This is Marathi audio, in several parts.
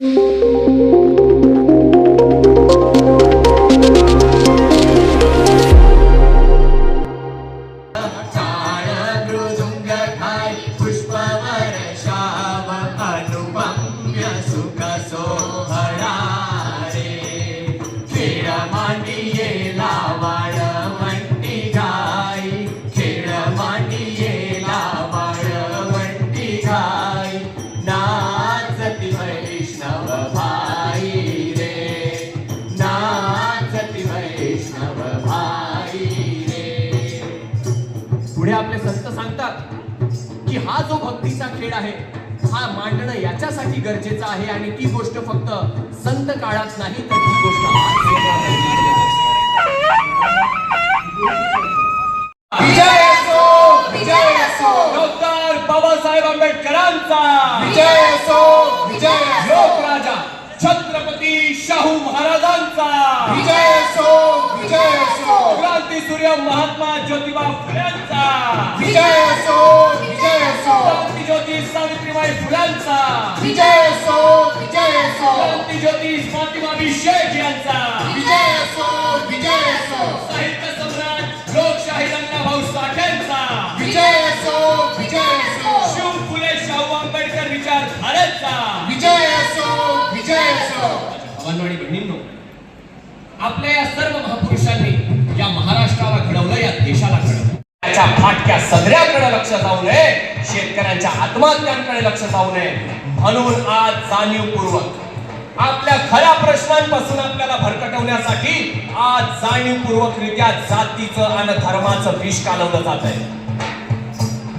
Música जो भक्तीचा खेळ आहे हा मांडणं याच्यासाठी गरजेचं आहे आणि ती गोष्ट फक्त संत काळात नाही तर ती गोष्ट आज सुद्धा आहे. विजय असो! विजय असो! डॉक्टर बाबासाहेब आंबेडकरांचा विजय असो! विजय लोकराजा छत्रपती शाहू महाराजांचा. विजय असो विजय असो. क्रांती सूर्य महात्मा ज्योतिबा फुल्यांचा. विजय असो विजय असो. क्रांती ज्योती सावित्रीबाई फुलांचा विजय असो विजय असो. क्रांती ज्योती फातिमा शेख यांचा. विजय असो विजय असो. साहित्य सम्राट लोकशाही भाऊ साठ्यांचा फाटक्या सदऱ्याकडे लक्ष जाऊ नये. शेतकऱ्यांच्या आत्महत्यांकडे लक्ष जाऊ नये. म्हणून आज जाणीवपूर्वक आपल्या खऱ्या प्रश्नांपासून आपल्याला भरकटवण्यासाठी आज जाणीवपूर्वकरित्या जातीचं आणि धर्माचं विष कालवलं जात आहे.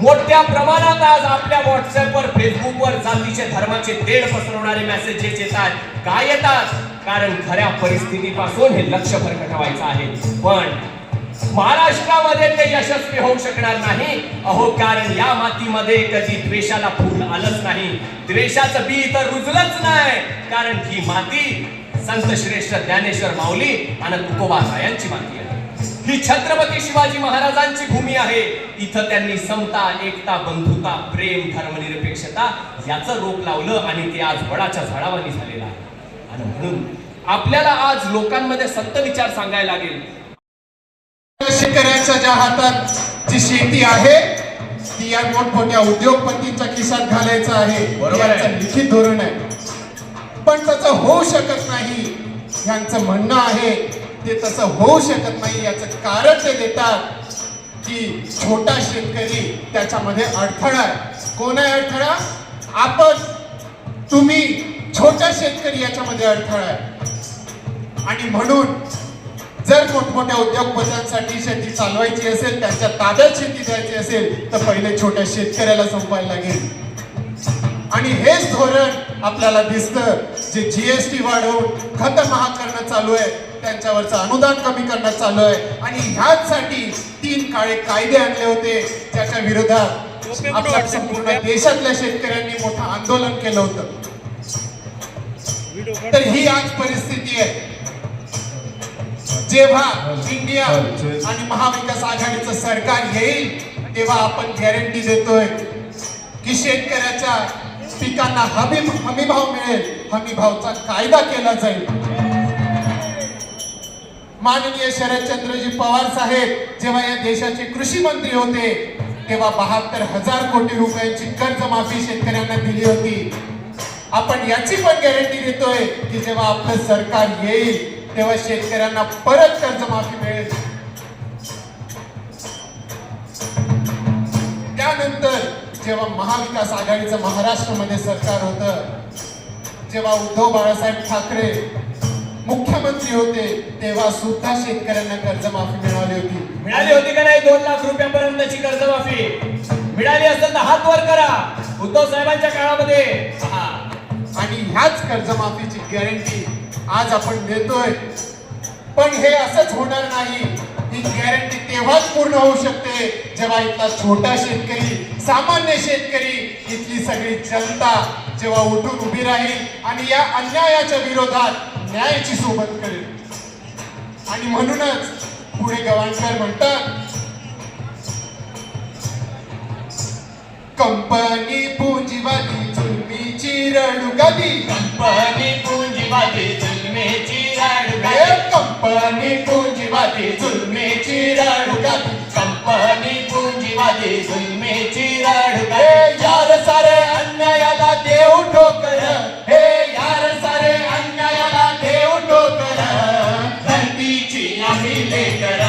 मोठ्या प्रमाणात आज आपल्या व्हॉट्सअपवर फेसबुकवर जातीचे धर्माचे तेढ पसरवणारे मेसेजेस येतात काय येतात? कारण खऱ्या परिस्थितीपासून हे लक्ष भरकटवायचं आहे. पण महाराष्ट्रामध्ये ते यशस्वी होऊ शकणार नाही. अहो कारण या मातीमध्ये कधी द्वेषाला फूल आलंच नाही. द्वेषाचं बी तर रुजलंच नाही. कारण ही माती संत श्रेष्ठ ज्ञानेश्वर माऊली आणि तुकोबा रायांची माती आहे. ही छत्रपती शिवाजी महाराजांची भूमी आहे. इथं त्यांनी समता एकता बंधुता प्रेम धर्मनिरपेक्षता याचं रोप लावलं आणि ते आज वडाच्या झाडावानी झालेलं आहे. आणि म्हणून आपल्याला आज लोकांमध्ये संत विचार सांगायला लागेल. शेतकऱ्यांच्या ज्या हातात जी शेती आहे ती या मोठमोठ्या उद्योगपतींच्या खिशात घालायचं आहे. बरोबर आहे. याचं लिखित धोरण आहे. पण तसं होऊ शकत नाही यांचं म्हणणं आहे ते तसं होऊ शकत नाही याचं कारण ते देतात की छोटा शेतकरी त्याच्यामध्ये अडथळा आहे. कोण आहे अडथळा? आपण. तुम्ही छोटा शेतकरी याच्यामध्ये अडथळा आहे. आणि म्हणून जर मोठमोठ्या उद्योगपत्यांसाठी शेती चालवायची असेल त्यांच्या ताब्यात शेती द्यायची असेल तर पहिले छोट्या शेतकऱ्याला संपवायला लागेल. आणि हेच धोरण आपल्याला दिसतं जे जीएसटी वाढवून खत महाग करणं चालू आहे त्यांच्यावरचं अनुदान कमी करणं चालू आहे आणि ह्याचसाठी तीन काळे कायदे आणले होते ज्याच्या विरोधात आपल्या संपूर्ण देशातल्या शेतकऱ्यांनी मोठं आंदोलन केलं होतं. तर ही आज परिस्थिती आहे. जेव्हा इंडिया आणि महाविकास आघाडीचं सरकार येईल तेव्हा आपण गॅरंटी देतोय की शेतकऱ्याच्या पिकांना हमी हमी भाव मिळेल हमी भावचा कायदा केला जाईल. माननीय शरदचंद्रजी पवार साहेब जेव्हा या देशाचे कृषी मंत्री होते तेव्हा बहात्तर हजार कोटी रुपयांची कर्जमाफी शेतकऱ्यांना दिली होती. आपण याची पण गॅरंटी देतोय की जेव्हा आपलं सरकार येईल तेव्हा शेतकऱ्यांना परत कर्जमाफी मिळेल. त्यानंतर जेव्हा महाविकास आघाडीचं महाराष्ट्रामध्ये सरकार होतं जेव्हा उद्धव बाळासाहेब ठाकरे मुख्यमंत्री होते तेव्हा सुद्धा शेतकऱ्यांना कर्जमाफी मिळाली होती. मिळाली होती का नाही? दोन लाख रुपयापर्यंतची कर्जमाफी. मिळाली असेल तर हात वर करा. उद्धव साहेबांच्या काळामध्ये. आणि ह्याच कर्जमाफीची गॅरंटी आज आपण देतोय पण हे असंच होणार नाही. ही गॅरंटी तेव्हाच पूर्ण होऊ शकते जेव्हा इथला छोटा शेतकरी सामान्य शेतकरी इथली सगळी जनता जेव्हा उठून उभी राहील आणि या अन्यायाच्या विरोधात न्यायाची सोबत करेल. आणि म्हणूनच पुढे गवाणकर म्हणतात कंपनी पुंजीवादी चुलमीची रणुगदी कंपनी कंपनी पूंजीवादी जुलमेची रडगाती कंपनी पूंजीवादी जुलमेची रडगाती यार सारे अन्यायाला देऊ ठोकर. हे यार सारे अन्यायाला देऊ ठोकर. धरतीची आम्ही लेकर.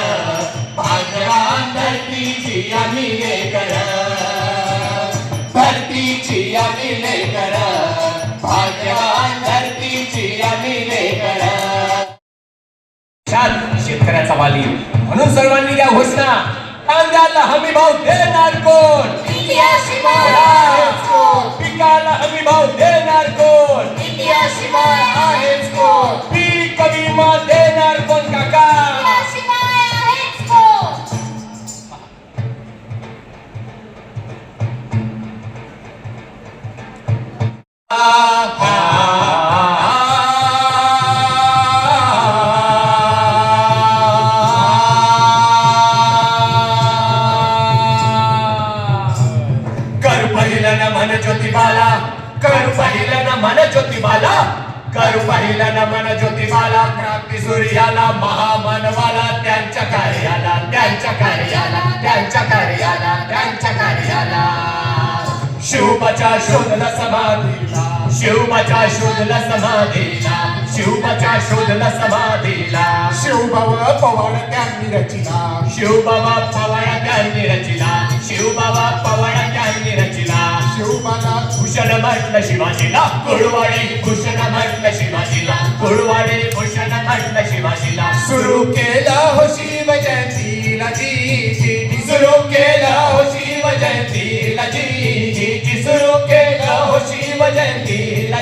भाग्यवान धरतीची आम्ही लेकर. धरतीची आम्ही लेकर. भाग्यवान छान शेतकऱ्याचा वाली. म्हणून सर्वांनी या घोषणा. कांद्याला हमी भाव देणार कोण? पिकाला हमी भाव देणार कोण? पीक विमा देणार कोण काका? इतिहासिमाय आहेच शिवबाच्या शोधला समाधीला. शिवबाच्या शोधला समाधीला. शिवभाव पवाड त्यांनी रचिला. शिवबाबा पवाडा त्यांनी रचिला. शिवबाबा पवाडा त्यांनी रचिला. शिवबाला भूषण म्हटलं शिवाजीला. कुळवाडी भूषण म्हटलं शिवाजीला. कुळवाडी भूषण म्हटलं शिवाजीला. सुरू केला हो शिव जयंतीला जी सुरू केलं हो शिव जयंतीला जी जयंतीला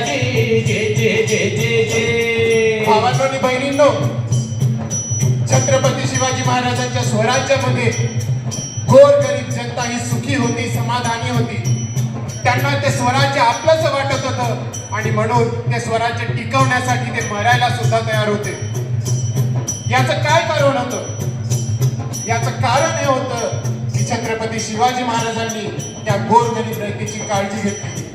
बहिणींनो छत्रपती शिवाजी महाराजांच्या स्वराज्यामध्ये गोरगरीब जनता ही सुखी होती समाधानी होती. त्यांना ते स्वराज्य आपलंच वाटत होतं आणि म्हणून ते स्वराज्य टिकवण्यासाठी ते मरायला सुद्धा तयार होते. याचं काय कारण होतं? याचं कारण हे होतं की छत्रपती शिवाजी महाराजांनी त्या गोरगरीब रयतेची काळजी घेतली.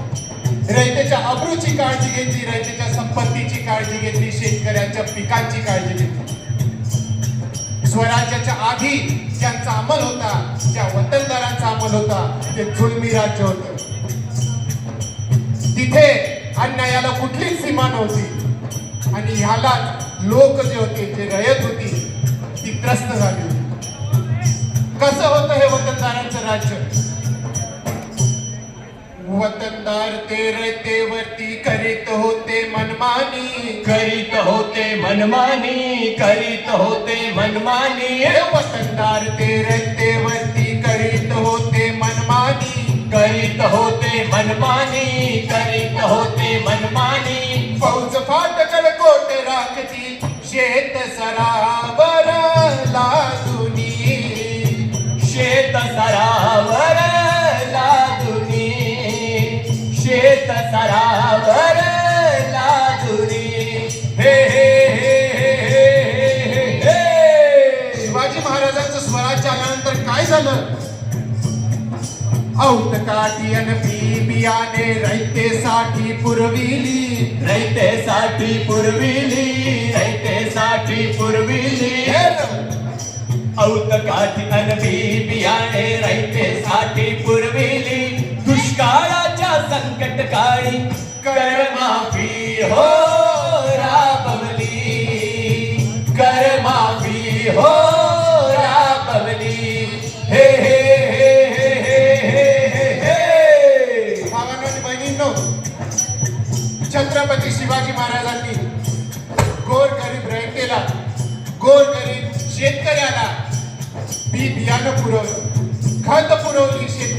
रयतेच्या अब्रूची काळजी घेतली रयतेच्या संपत्तीची काळजी घेतली शेतकऱ्यांच्या पिकांची काळजी घेतली. स्वराज्याच्या आधी ज्यांचा अंमल होता ज्या वतनदारांचा अंमल होता ते जुलमी राज्य होत. तिथे अन्यायाला कुठलीच सीमा नव्हती. आणि ह्याला लोक जे होते जे रयत होती ती त्रस्त झाली होती. कसं होतं हे वतनदारांचं राज्य? वतनदार ते रयतेवरती करीत होते मनमानी। करीत होते मनमानी करीत होते मनमानी। वतनदार ते रयतेवरती करीत होते मनमानी। करीत होते मनमानी करीत होते मनमानी। फौज फाटकड कोट राखती शेत सरावर लाजुनी शेत सरावर सरावर लागुरी हे हे हे शिवाजी महाराजांचं स्वराज्य आल्यानंतर काय झालं? औतकाटियन बी बियाने रयतेसाठी पुरविली. रयतेसाठी पुरविली रयतेसाठी पुरविली. औतकाटियन बी बियाने रयतेसाठी पुर संकट काळी कर माफी हो कर माफी हो हे हे हे हे हे हे हे बहिणींनो छत्रपती शिवाजी महाराजांनी गोर गरीब रयतेला गोर गरीब शेतकऱ्याला बी बियाणं पुरवलं खत पुरवली शेतकरी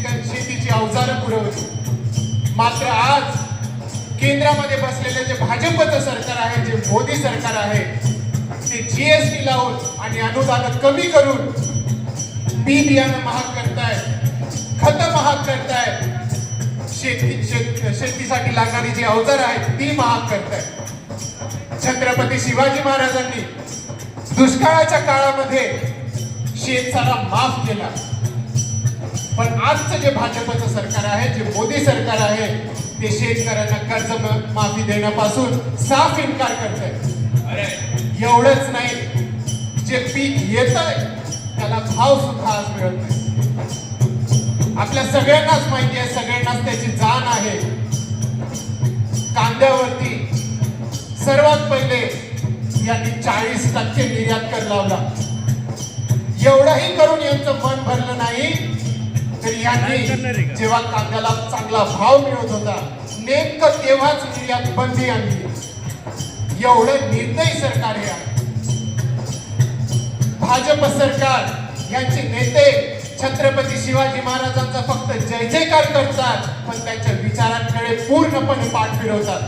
मात्र आज केंद्रामध्ये बसलेले जे भाजपचं सरकार आहे जे मोदी सरकार आहे ते जीएसटी लावून आणि अनुदान कमी करून बी बियाणं महाग करताय खत महाग करतायत शेती शेतीसाठी लागणारी जी अवजार आहेत ती महाग करतायत. छत्रपती शिवाजी महाराजांनी दुष्काळाच्या काळामध्ये शेतसारा माफ केला. पण आजचं जे भाजपचं सरकार आहे जे मोदी सरकार आहे ते शेतकऱ्यांना कर्ज माफी देण्यापासून साफ इन्कार करत आहे अरे. एवढंच नाही. जे पीक येत त्याला भाव सुद्धा आज मिळत नाही. आपल्या सगळ्यांनाच माहिती आहे सगळ्यांनाच त्याची जाण आहे. कांद्यावरती सर्वात पहिले यांनी चाळीस टक्के निर्यात कर लावला. एवढंही करून यांचं मन भरलं नाही. तर यांनी जेव्हा कांद्याला चांगला भाव मिळत होता नेमकं तेव्हाच निर्यात बंदी आणली एवढं निर्णय सरकार या भाजप सरकार यांचे नेते छत्रपती शिवाजी महाराजांचा फक्त जय जयकार करतात पण त्यांच्या विचारांकडे पूर्णपणे पाठ फिरवतात.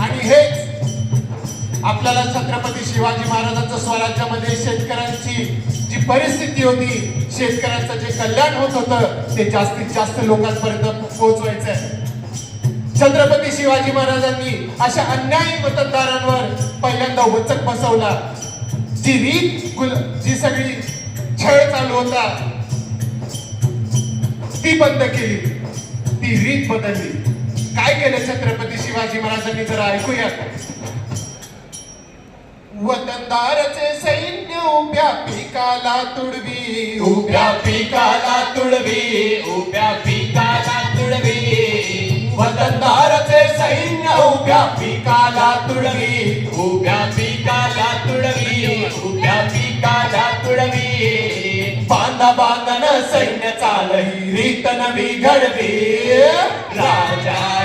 आणि हेच आपल्याला छत्रपती शिवाजी महाराजांच्या स्वराज्यामध्ये शेतकऱ्यांची जी परिस्थिती होती शेतकऱ्यांचं जे कल्याण होत होतं ते जास्तीत जास्त लोकांपर्यंत पोहोचवायचंय. छत्रपती शिवाजी महाराजांनी अशा अन्यायी मतदारांवर पहिल्यांदा वचक बसवला. जी रीत गुल जी सगळी छळ चालू होता ती बंद केली. ती रीत बदलली. काय केलं छत्रपती शिवाजी महाराजांनी जरा ऐकूयात वतनदारचे सैन्य उभ्या पिकाला तुडवी उभ्या पिकाला तुडवी उभ्या पिकाला तुडवी. वतनदारचे सैन्य उभ्या पिकाला तुडवी उभ्या पिकाला तुडवी उभ्या पिकाला तुडवी. बांधा बांधन सैन्य चालही रीत नवी घडवी राजा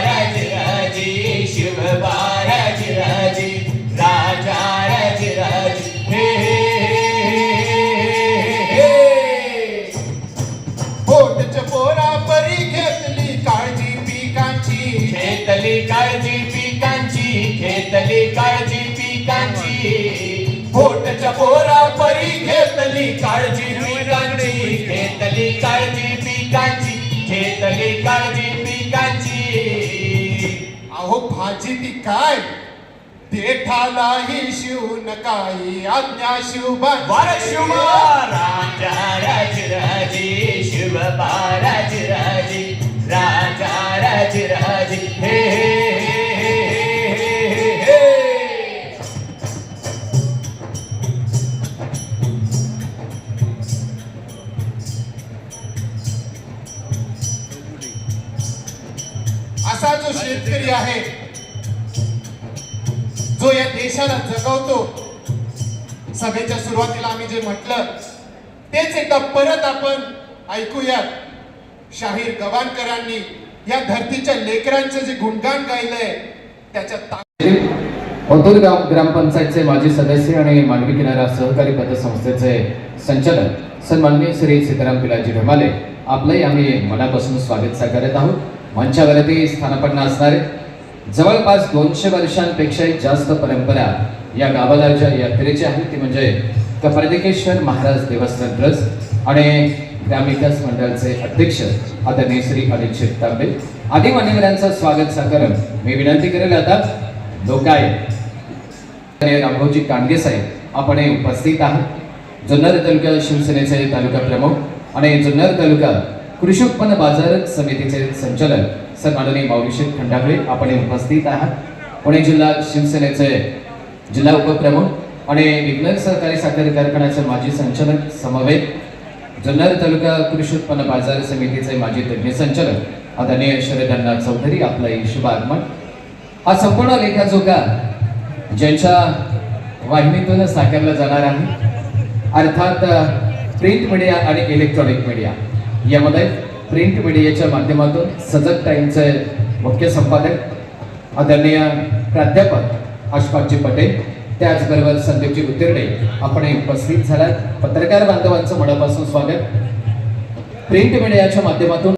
पोरा परी घेतली काळजी पिकांची घेतली काळजी पिकांची घेतली काळजी पिकांची. अहो भाजी ती काय? देठालाही शिव नकाई आज्ञा शिव वर शिवबा राजा राजराजे शिवबा राजराजे राजा. राजराजे हे हे, हे, जो शेतकरी आहे जो या देशाला जगवतो सभेच्या सुरुवातीला आम्ही जे म्हटलं तेच एकदा परत आपण ऐकूयात शाहीर गवाणकरांनी या धरतीच्या लेकरांचं जे गुणगान गायलंय त्याच्या ता- गाव ग्रामपंचायतचे माजी सदस्य आणि मांडवी किनारा सहकारी पतसंस्थेचे संचालक सन्माननीय श्री सीताराम पिलाजी ढमाले आपलंही आम्ही मनापासून स्वागत साकारत आहोत. मंचावरती स्थानपन्न असणारे. जवळपास दोनशे वर्षांपेक्षाही जास्त परंपरा या गावाला ज्या यात्रेची आहे. ती म्हणजे कपर्दिकेश्वर महाराज देवस्थान ट्रस्ट आणि ग्रामविकास मंडळाचे अध्यक्ष आदरणीय श्री अनिल तांबे आदी मान्यवरांचं स्वागत साकारत मी विनंती करेल आता लोकाय रामभाऊजी कांडगे साहेब आपण हे उपस्थित आहात. जुन्नर तालुका शिवसेनेचे तालुका प्रमुख आणि जुन्नर तालुका कृषी उत्पन्न बाजार समितीचे संचालक सर माननीय माऊलीशेठ खंडागळे आपण उपस्थित आहात. पुणे जिल्हा शिवसेनेचे जिल्हा उपप्रमुख आणि विज्ञान सहकारी साखर कारखान्याचे माजी संचालक समवेत जुन्नर तालुका कृषी उत्पन्न बाजार समितीचे माजी तज्ञ संचालक आदरणीय शरदांना चौधरी आपलं शुभ आगमन हा संपूर्ण लेखाजोखा ज्यांच्या वाहिनीतून साकारला जाणार आहे. अर्थात प्रिंट मीडिया आणि इलेक्ट्रॉनिक मीडिया. यामध्ये प्रिंट मीडियाच्या माध्यमातून सजग टाईमचे मुख्य संपादक आदरणीय प्राध्यापक आशपाजी पटेल त्याचबरोबर संदीपजी उतिरडे आपण उपस्थित झालात पत्रकार बांधवांचं मनापासून स्वागत. प्रिंट मीडियाच्या माध्यमातून